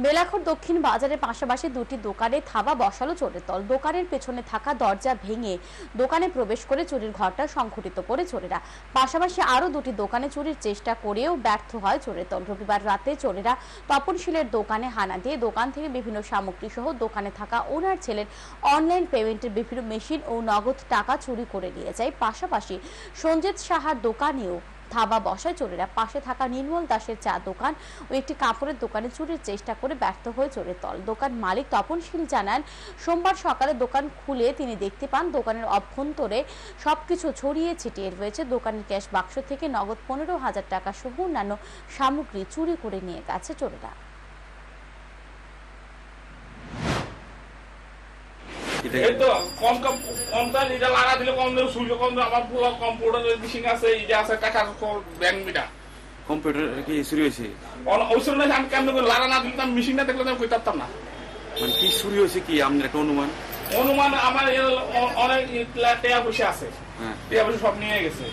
বেলাখর দক্ষিণ বাজারের পাশাপাশি দুটি দোকানে থাবা বসালো চোরের দল। দোকানের পেছনে থাকা দরজা ভেঙে দোকানে প্রবেশ করে চুরির ঘরটা সংঘটিত করে চোরেরা। পাশাপাশি আরও দুটি দোকানে চুরির চেষ্টা করেও ব্যর্থ হয় চোরের দল। রবিবার রাতে চোরেরা তপনশীলের দোকানে হানা দিয়ে দোকান থেকে বিভিন্ন সামগ্রী সহ দোকানে থাকা ওনার ছেলের অনলাইন পেমেন্টের বিভিন্ন মেশিন ও নগদ টাকা চুরি করে নিয়ে যায়। পাশাপাশি সঞ্জিত সাহার দোকানেও থাবা বসায়, চোরেরা পাশে থাকা নির্মল দাসের চা দোকান ও একটি কাপড়ের দোকানে চুরির চেষ্টা করে ব্যর্থ হয়ে চোরের দল। দোকান মালিক তপনশীল জানান, সোমবার সকালে দোকান খুলে তিনি দেখতে পান, দোকানের অভ্যন্তরে সবকিছু ছড়িয়ে ছিটিয়ে রয়েছে। দোকানের ক্যাশ বাক্স থেকে নগদ পনেরো হাজার টাকা সহ অন্যান্য সামগ্রী চুরি করে নিয়ে গেছে চোরেরা। তো কম কম কম দাম লাগা দিলে কম দাম সূর্য কম দাম আমার পুরো কম্পিউটার মেশিন আছে এটা আছে টাকার ব্যাংক মিটা। কম্পিউটার কি চুরি হয়েছে? ওইসব না আমি কেমন লাগা না দিলে আমি মেশিন না দেখলে আমি কই পারতাম না। মানে কি চুরি হয়েছে কি? আপনার একটা অনুমান? অনুমান আমার অনেক পয়সা আছে। হ্যাঁ। টাকা পয়সা সব নিয়ে গেছে।